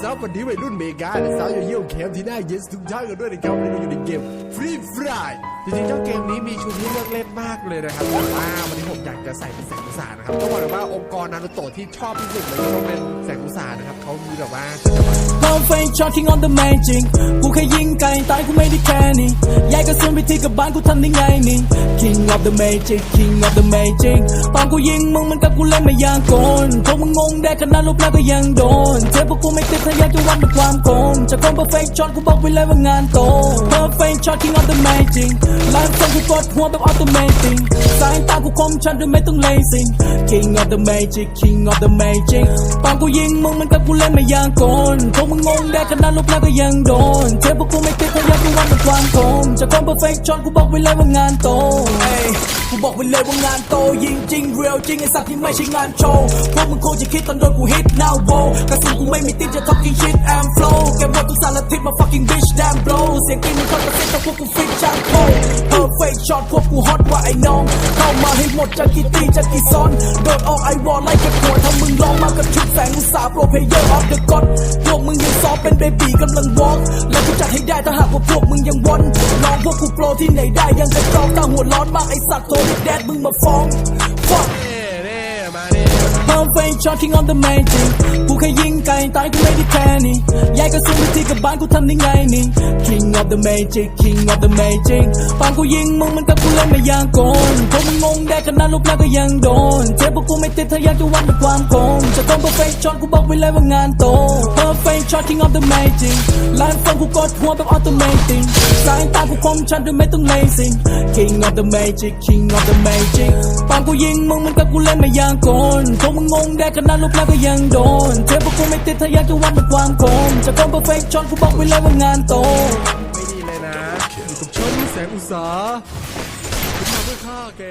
ซับวันนี้วัยรุ่นเมกาและสาวอยู่เยี่ยมแคมที่น่าเย็นทุกท่านกันด้วยนะครับวันนี้เราอยู่ในเกมฟรีฟรายจริงๆเจ้าเกมนี้มีชุดที่เลือกเล่นมากเลยนะครับแต่ว่าวันนี้ผมอยากจะใส่เป็นแสงอุตสาหนะครับต้องบอกเลยว่าองค์กรนารุโตะที่ชอบที่สุดเลยก็ต้องเป็นแสงอุตสาหนะครับเขามีแบบว่า Perfect shocking on the magic กูแค่ยิงไก่ตายกูไม่ได้แค่นี้ย้ายกระสุนไปที่กับบ้านกูทำได้ไงนี่ King of the magic King of the magic ตอนกูยิงมึงมันกับกูเล่นไม่ยางโกนพวกมึงงงได้ขนาดลบแล้วก็ยังโดนเทปพวก ถ้าอยากจะวัดด้วยความโกงจะคง perfect shot กูบอกไว้เลยว่างานโต Perfect shot King of the magic ไลฟ์ส่งกูกดหัวแบบ automatic สายตากูคมชัดโดยไม่ต้อง lazy King of the magic King of the magic ตอนกูยิงมึงมันกับกูเล่นไม่ยางโกนพวกมึงงงได้ขนาดลบแล้วก็ยังโดนเทปพวกกูไม่ติดถ้าอยากจะวัดด้วยความโกงจะคง perfect shot กูบอกไว้เลยว่างานโต กูบอกไว้เลยว่างานโตยิงจริง real จริงไอ้สัตว์ที่ไม่ใช่งานโชว์พวกมึงคงจะคิดตอนโดนกู hit now w o กระสุนกูไม่มีติดจะ talking shit and flow แกว่าทุกสารทิศมา fucking bitch damn blow เสียงกินมึงเข้ากระเซ็นแต่พวกกูฟิตจังโค perfect shot พวกกูฮอตกว่าไอ้น้อง เข้ามาให้หมดจะกี่ตีจะกี่ซ้อนโดดออกไอวอลไล่กับหัวถ้ามึงลองมากับชุดแสงอุตสาห์ pro player of the god พวกมึงยังซ้อมเป็นเบบ กำลังวอล์กและกูจัดให้ได้ถ้าหากว่าพวกมึงยังวอนลองพวกกูโปรที่ไหนได้ยังจะจองตาหัวร้อนมากไอสัตว์โทรแดดมึงมาฟ้อง fuck เน่เน่มาเน่ Perfect shocking on the magic กูแค่ยิงไก่ตายกูไม่ได้แค่นี้ย้ายกระสุนไปที่กับบ้านกูทำได้ไงนี่ King of the magic King of the magic ตอนกูยิงมึงมันกับกูเล่นไม่ยางโกนพวกมึงงงได้ขนาดลูกแล้วก็ยังโดน เทปพวกกูไม่ติดถ้าอยากจะวัดด้วยความโกงจะต้อง perfect shot กูบอกไว้เลยว่างานโต Perfect shocking of the magic ลฟ์ฟังกูกดหัวแบบ automatic สายตากูคมชัดโดยไม่ต้อง lazy King of the magic King of the magic ตอนกูยิงมึงมันกับกูเล่นไม่ยางโกนพวกมึงงงได้ขนาดลูกแล้วก็ยังโดน เทปพวกกูไม่ติดถ้าอยากจะวัดด้วยความโกงจะต้อง perfect shot กูบอกไว้เลยว่างานโต ไม่ดีเลยนะอยู่กับช่องแสงอุตสาหขึ้นมาเพื่อฆ่าแก